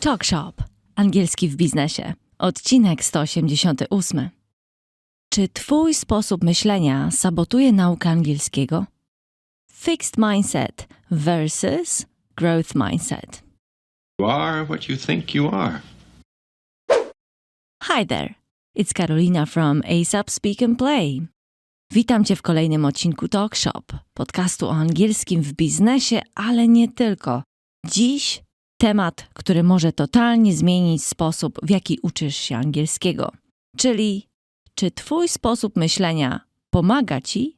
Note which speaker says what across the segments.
Speaker 1: Talk Shop. Angielski w biznesie. Odcinek 188. Czy twój sposób myślenia sabotuje naukę angielskiego? Fixed mindset versus growth mindset.
Speaker 2: You are what you think you are.
Speaker 1: Hi there. It's Carolina from ASAP Speak and Play. Witam Cię w kolejnym odcinku Talk Shop, podcastu o angielskim w biznesie, ale nie tylko. Dziś temat, który może totalnie zmienić sposób, w jaki uczysz się angielskiego. Czyli, czy Twój sposób myślenia pomaga Ci,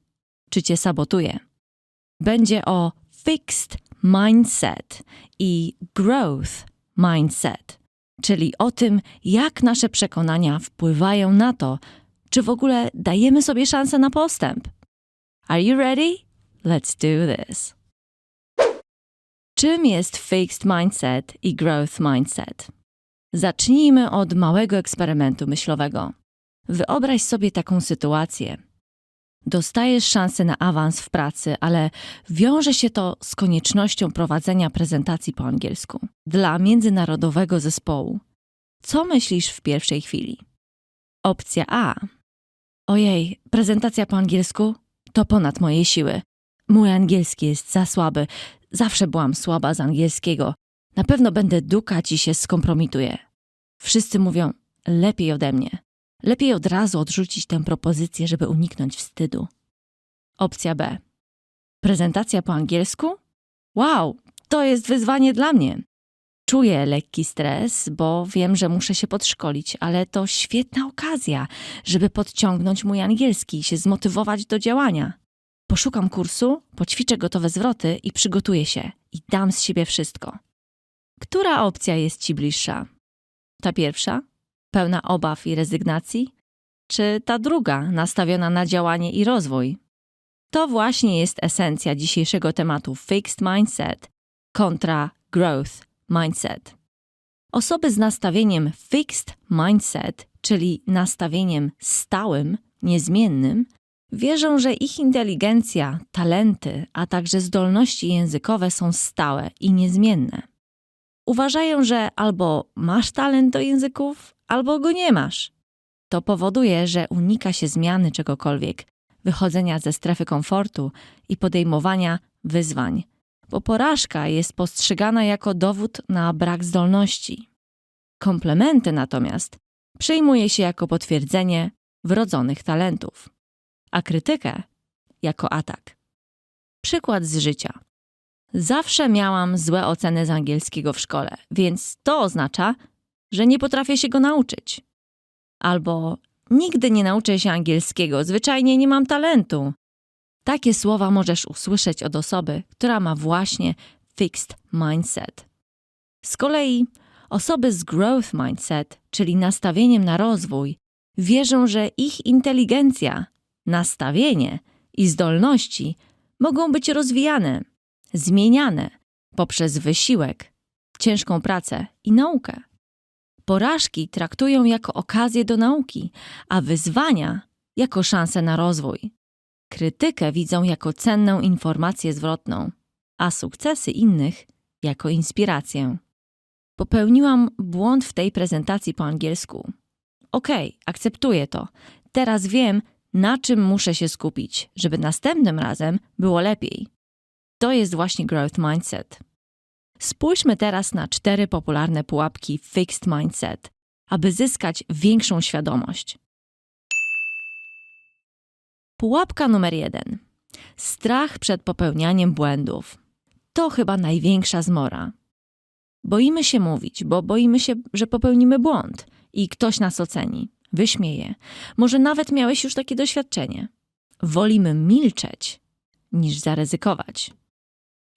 Speaker 1: czy Cię sabotuje? Będzie o fixed mindset i growth mindset czyli o tym, jak nasze przekonania wpływają na to, czy w ogóle dajemy sobie szansę na postęp. Are you ready? Let's do this. Czym jest fixed mindset i growth mindset? Zacznijmy od małego eksperymentu myślowego. Wyobraź sobie taką sytuację. Dostajesz szansę na awans w pracy, ale wiąże się to z koniecznością prowadzenia prezentacji po angielsku dla międzynarodowego zespołu. Co myślisz w pierwszej chwili? Opcja A. Ojej, prezentacja po angielsku to ponad moje siły. Mój angielski jest za słaby. Zawsze byłam słaba z angielskiego. Na pewno będę dukać i się skompromituję. Wszyscy mówią lepiej ode mnie. Lepiej od razu odrzucić tę propozycję, żeby uniknąć wstydu. Opcja B. Prezentacja po angielsku? Wow, to jest wyzwanie dla mnie. Czuję lekki stres, bo wiem, że muszę się podszkolić, ale to świetna okazja, żeby podciągnąć mój angielski i się zmotywować do działania. Poszukam kursu, poćwiczę gotowe zwroty i przygotuję się i dam z siebie wszystko. Która opcja jest Ci bliższa? Ta pierwsza? pełna obaw i rezygnacji? Czy ta druga, nastawiona na działanie i rozwój? To właśnie jest esencja dzisiejszego tematu Fixed Mindset kontra Growth Mindset. Osoby z nastawieniem Fixed Mindset, czyli nastawieniem stałym, niezmiennym, wierzą, że ich inteligencja, talenty, a także zdolności językowe są stałe i niezmienne. Uważają, że albo masz talent do języków, albo go nie masz. To powoduje, że unika się zmiany czegokolwiek, wychodzenia ze strefy komfortu i podejmowania wyzwań, bo porażka jest postrzegana jako dowód na brak zdolności. Komplementy natomiast przyjmuje się jako potwierdzenie wrodzonych talentów, a krytykę jako atak. Przykład z życia. Zawsze miałam złe oceny z angielskiego w szkole, więc to oznacza, że nie potrafię się go nauczyć. Albo nigdy nie nauczę się angielskiego, zwyczajnie nie mam talentu. Takie słowa możesz usłyszeć od osoby, która ma właśnie fixed mindset. Z kolei osoby z growth mindset, czyli nastawieniem na rozwój, wierzą, że ich inteligencja, nastawienie i zdolności mogą być rozwijane, zmieniane poprzez wysiłek, ciężką pracę i naukę. Porażki traktują jako okazję do nauki, a wyzwania jako szansę na rozwój. Krytykę widzą jako cenną informację zwrotną, a sukcesy innych jako inspirację. Popełniłam błąd w tej prezentacji po angielsku. Okej, okay, akceptuję to. Teraz wiem, na czym muszę się skupić, żeby następnym razem było lepiej. To jest właśnie growth mindset. Spójrzmy teraz na cztery popularne pułapki Fixed Mindset, aby zyskać większą świadomość. Pułapka numer jeden. Strach przed popełnianiem błędów. To chyba największa zmora. Boimy się mówić, bo boimy się, że popełnimy błąd i ktoś nas oceni, wyśmieje. Może nawet miałeś już takie doświadczenie. Wolimy milczeć niż zaryzykować.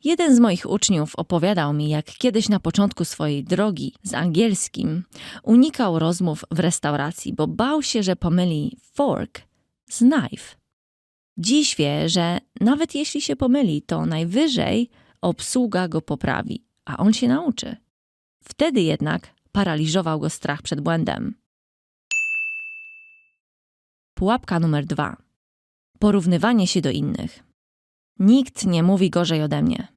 Speaker 1: Jeden z moich uczniów opowiadał mi, jak kiedyś na początku swojej drogi z angielskim unikał rozmów w restauracji, bo bał się, że pomyli fork z knife. Dziś wie, że nawet jeśli się pomyli, to najwyżej obsługa go poprawi, a on się nauczy. Wtedy jednak paraliżował go strach przed błędem. Pułapka numer dwa. Porównywanie się do innych. Nikt nie mówi gorzej ode mnie.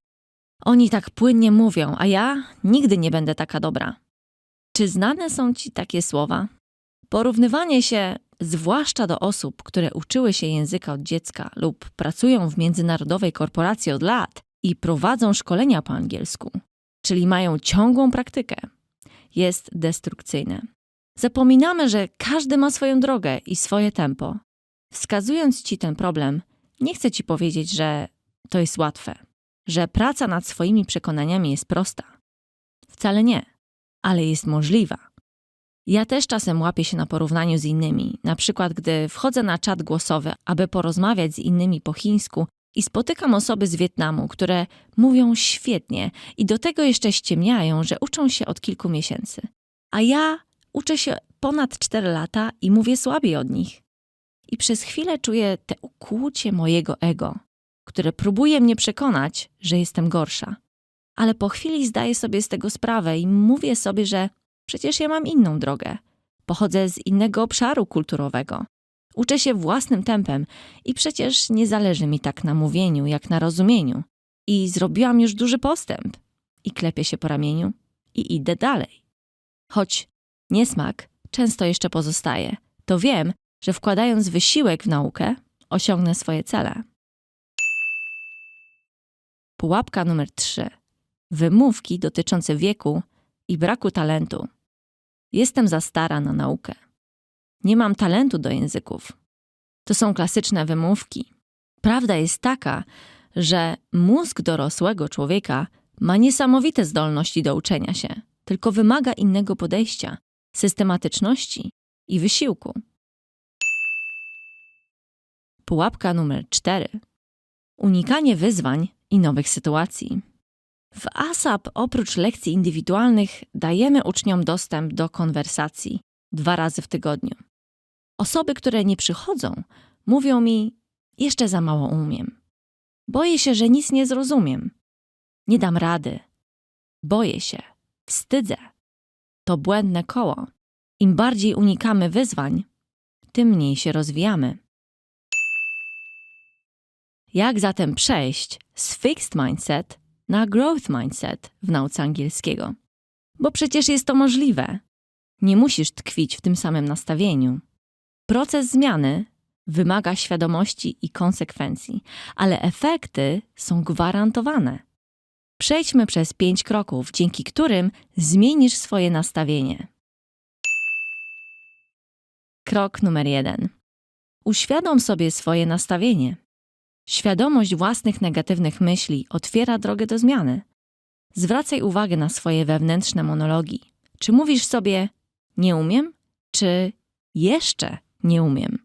Speaker 1: Oni tak płynnie mówią, a ja nigdy nie będę taka dobra. Czy znane są ci takie słowa? Porównywanie się, zwłaszcza do osób, które uczyły się języka od dziecka lub pracują w międzynarodowej korporacji od lat i prowadzą szkolenia po angielsku, czyli mają ciągłą praktykę, jest destrukcyjne. Zapominamy, że każdy ma swoją drogę i swoje tempo. Wskazując ci ten problem, nie chcę ci powiedzieć, że to jest łatwe, że praca nad swoimi przekonaniami jest prosta. Wcale nie, ale jest możliwa. Ja też czasem łapię się na porównaniu z innymi, na przykład gdy wchodzę na czat głosowy, aby porozmawiać z innymi po chińsku i spotykam osoby z Wietnamu, które mówią świetnie i do tego jeszcze ściemniają, że uczą się od kilku miesięcy. A ja uczę się ponad 4 lata i mówię słabiej od nich. I przez chwilę czuję te ukłucie mojego ego, które próbuje mnie przekonać, że jestem gorsza. Ale po chwili zdaję sobie z tego sprawę i mówię sobie, że przecież ja mam inną drogę. Pochodzę z innego obszaru kulturowego. Uczę się własnym tempem i przecież nie zależy mi tak na mówieniu, jak na rozumieniu. I zrobiłam już duży postęp. I klepię się po ramieniu i idę dalej. Choć niesmak często jeszcze pozostaje, to wiem, że wkładając wysiłek w naukę, osiągnę swoje cele. Pułapka numer 3. Wymówki dotyczące wieku i braku talentu. Jestem za stara na naukę. Nie mam talentu do języków. To są klasyczne wymówki. Prawda jest taka, że mózg dorosłego człowieka ma niesamowite zdolności do uczenia się, tylko wymaga innego podejścia, systematyczności i wysiłku. Pułapka numer 4. Unikanie wyzwań i nowych sytuacji. W ASAP oprócz lekcji indywidualnych dajemy uczniom dostęp do konwersacji dwa razy w tygodniu. Osoby, które nie przychodzą, mówią mi: Jeszcze za mało umiem. Boję się, że nic nie zrozumiem. Nie dam rady. Boję się. Wstydzę. To błędne koło. Im bardziej unikamy wyzwań, tym mniej się rozwijamy. Jak zatem przejść z fixed mindset na growth mindset w nauce angielskiego? Bo przecież jest to możliwe. Nie musisz tkwić w tym samym nastawieniu. Proces zmiany wymaga świadomości i konsekwencji, ale efekty są gwarantowane. Przejdźmy przez pięć kroków, dzięki którym zmienisz swoje nastawienie. Krok numer jeden. Uświadom sobie swoje nastawienie. Świadomość własnych negatywnych myśli otwiera drogę do zmiany. Zwracaj uwagę na swoje wewnętrzne monologi. Czy mówisz sobie nie umiem, czy jeszcze nie umiem?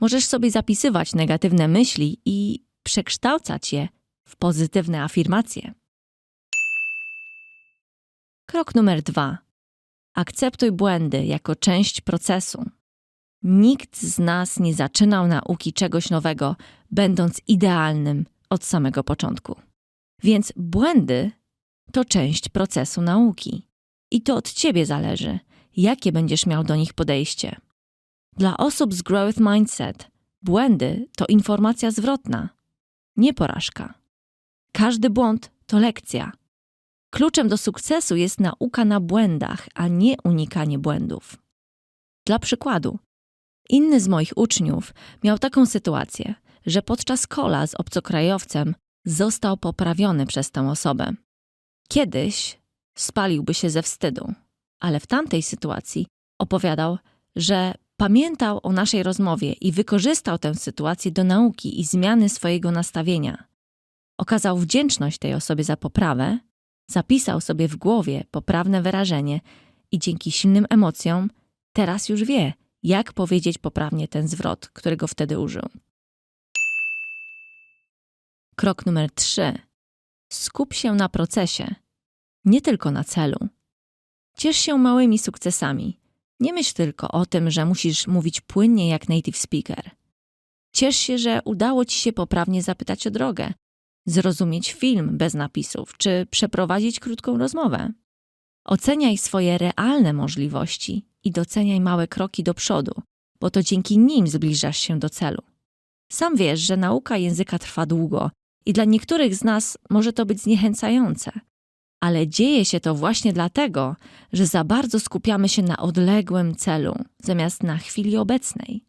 Speaker 1: Możesz sobie zapisywać negatywne myśli i przekształcać je w pozytywne afirmacje. Krok numer dwa. Akceptuj błędy jako część procesu. Nikt z nas nie zaczynał nauki czegoś nowego, będąc idealnym od samego początku. Więc błędy to część procesu nauki. I to od ciebie zależy, jakie będziesz miał do nich podejście. Dla osób z growth mindset błędy to informacja zwrotna, nie porażka. Każdy błąd to lekcja. Kluczem do sukcesu jest nauka na błędach, a nie unikanie błędów. Dla przykładu, inny z moich uczniów miał taką sytuację, że podczas kola z obcokrajowcem został poprawiony przez tę osobę. Kiedyś spaliłby się ze wstydu, ale w tamtej sytuacji opowiadał, że pamiętał o naszej rozmowie i wykorzystał tę sytuację do nauki i zmiany swojego nastawienia. Okazał wdzięczność tej osobie za poprawę, zapisał sobie w głowie poprawne wyrażenie i dzięki silnym emocjom teraz już wie, jak powiedzieć poprawnie ten zwrot, którego wtedy użył. Krok numer 3. Skup się na procesie, nie tylko na celu. Ciesz się małymi sukcesami. Nie myśl tylko o tym, że musisz mówić płynnie jak native speaker. Ciesz się, że udało ci się poprawnie zapytać o drogę, zrozumieć film bez napisów czy przeprowadzić krótką rozmowę. Oceniaj swoje realne możliwości i doceniaj małe kroki do przodu, bo to dzięki nim zbliżasz się do celu. Sam wiesz, że nauka języka trwa długo i dla niektórych z nas może to być zniechęcające. Ale dzieje się to właśnie dlatego, że za bardzo skupiamy się na odległym celu, zamiast na chwili obecnej.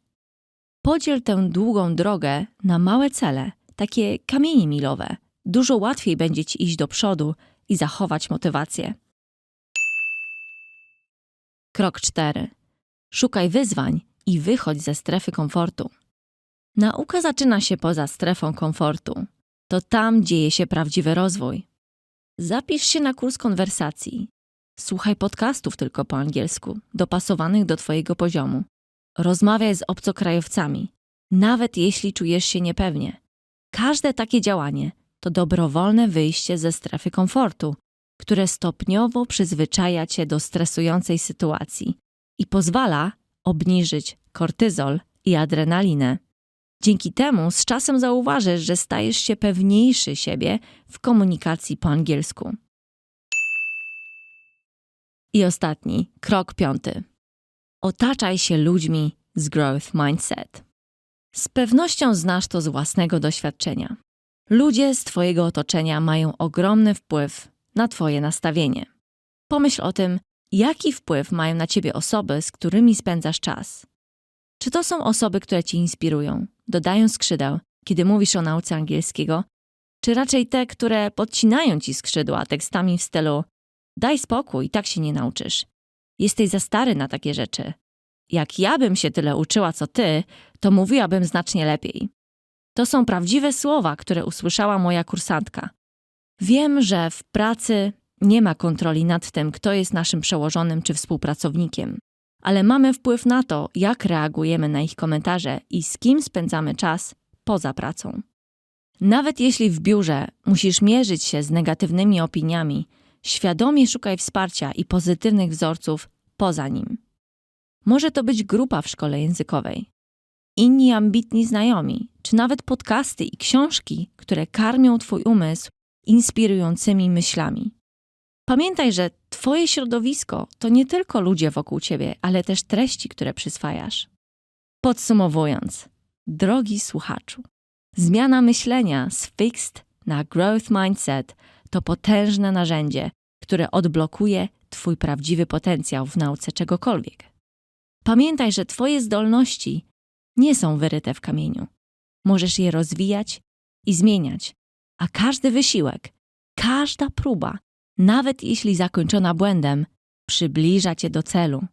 Speaker 1: Podziel tę długą drogę na małe cele, takie kamienie milowe. Dużo łatwiej będzie ci iść do przodu i zachować motywację. Krok 4. Szukaj wyzwań i wychodź ze strefy komfortu. Nauka zaczyna się poza strefą komfortu. To tam dzieje się prawdziwy rozwój. Zapisz się na kurs konwersacji. Słuchaj podcastów tylko po angielsku, dopasowanych do Twojego poziomu. Rozmawiaj z obcokrajowcami, nawet jeśli czujesz się niepewnie. Każde takie działanie to dobrowolne wyjście ze strefy komfortu, które stopniowo przyzwyczaja cię do stresującej sytuacji i pozwala obniżyć kortyzol i adrenalinę. Dzięki temu z czasem zauważysz, że stajesz się pewniejszy siebie w komunikacji po angielsku. I ostatni, krok piąty. Otaczaj się ludźmi z growth mindset. Z pewnością znasz to z własnego doświadczenia. Ludzie z Twojego otoczenia mają ogromny wpływ na Twoje nastawienie. Pomyśl o tym, jaki wpływ mają na Ciebie osoby, z którymi spędzasz czas. Czy to są osoby, które Ci inspirują, dodają skrzydeł, kiedy mówisz o nauce angielskiego, czy raczej te, które podcinają Ci skrzydła tekstami w stylu daj spokój, tak się nie nauczysz. Jesteś za stary na takie rzeczy. Jak ja bym się tyle uczyła co ty, to mówiłabym znacznie lepiej. To są prawdziwe słowa, które usłyszała moja kursantka. Wiem, że w pracy nie ma kontroli nad tym, kto jest naszym przełożonym czy współpracownikiem, ale mamy wpływ na to, jak reagujemy na ich komentarze i z kim spędzamy czas poza pracą. Nawet jeśli w biurze musisz mierzyć się z negatywnymi opiniami, świadomie szukaj wsparcia i pozytywnych wzorców poza nim. Może to być grupa w szkole językowej, inni ambitni znajomi, czy nawet podcasty i książki, które karmią Twój umysł inspirującymi myślami. Pamiętaj, że Twoje środowisko to nie tylko ludzie wokół Ciebie, ale też treści, które przyswajasz. Podsumowując, drogi słuchaczu, zmiana myślenia z fixed na growth mindset to potężne narzędzie, które odblokuje Twój prawdziwy potencjał w nauce czegokolwiek. Pamiętaj, że Twoje zdolności nie są wyryte w kamieniu. Możesz je rozwijać i zmieniać, a każdy wysiłek, każda próba, nawet jeśli zakończona błędem, przybliża Cię do celu.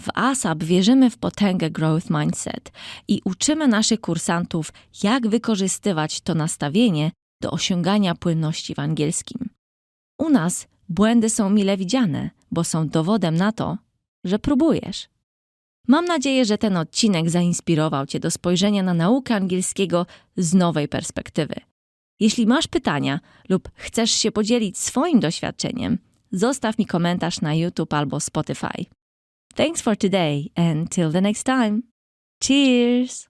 Speaker 1: W ASAP wierzymy w potęgę Growth Mindset i uczymy naszych kursantów, jak wykorzystywać to nastawienie do osiągania płynności w angielskim. U nas błędy są mile widziane, bo są dowodem na to, że próbujesz. Mam nadzieję, że ten odcinek zainspirował Cię do spojrzenia na naukę angielskiego z nowej perspektywy. Jeśli masz pytania lub chcesz się podzielić swoim doświadczeniem, zostaw mi komentarz na YouTube albo Spotify. Thanks for today and till the next time. Cheers!